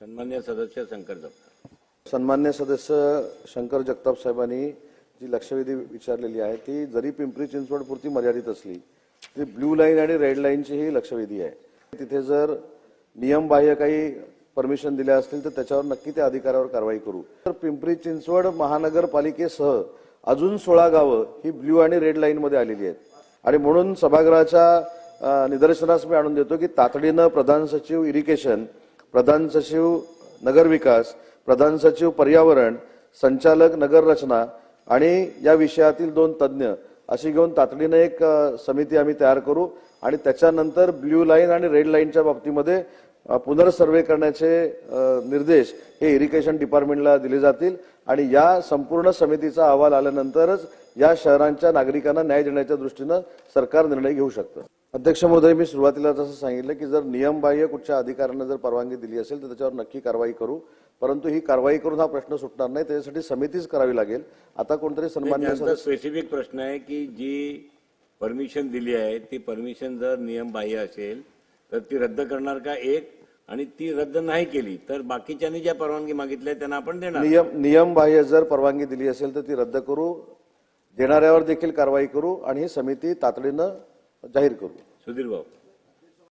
सन्मान्य सदस्य शंकर जगताप. सन्मान्य सदस्य शंकर जगताप साहेबांनी जी लक्षवेधी विचारलेली आहे ती जरी पिंपरी चिंचवड पुरती मर्यादित असली तरी ब्ल्यू लाईन आणि रेड लाईनची ही लक्षवेधी आहे. तिथे जर नियमबाह्य काही परमिशन दिल्या असतील तर त्याच्यावर नक्की त्या अधिकाऱ्यावर कारवाई करू. तर पिंपरी चिंचवड महानगरपालिकेसह अजून सोळा गावं ही ब्ल्यू आणि रेड लाईनमध्ये आलेली आहेत. आणि म्हणून सभागृहाच्या निदर्शनास मी आणून देतो की तातडीनं प्रधान सचिव इरिगेशन प्रधान सचिव नगरविकास प्रधान सचिव पर्यावरण संचालक नगररचना आणि या विषयातील दोन तज्ज्ञ अशी घेऊन तातडीनं एक समिती आम्ही तयार करू आणि त्याच्यानंतर ब्ल्यू लाईन आणि रेड लाईनच्या बाबतीमध्ये पुनर्सर्वे करण्याचे निर्देश हे इरिगेशन डिपार्टमेंटला दिले जातील आणि या संपूर्ण समितीचा अहवाल आल्यानंतरच या शहरांच्या नागरिकांना न्याय देण्याच्या दृष्टीनं सरकार निर्णय घेऊ शकतं. अध्यक्ष महोदय मी सुरुवातीला जसं सांगितलं की जर नियमबाह्य कुठच्या अधिकाऱ्यांना जर परवानगी दिली असेल तर त्याच्यावर नक्की कारवाई करू. परंतु ही कारवाई करून हा प्रश्न सुटणार नाही. त्याच्यासाठी समितीच करावी लागेल. आता कोणतरी सन्मान्य स्पेसिफिक प्रश्न आहे की जी परमिशन दिली आहे ती परमिशन जर नियम बाह्य असेल तर ती रद्द करणार का एक? आणि ती रद्द नाही केली तर बाकीच्यांनी ज्या परवानगी मागितल्या त्यांना आपण देणार. नियम नियमबाह्य जर परवानगी दिली असेल तर ती रद्द करू. देणाऱ्यावर देखील कारवाई करू आणि ही समिती तातडीनं જાહેર કરવું સુધીરબાબુ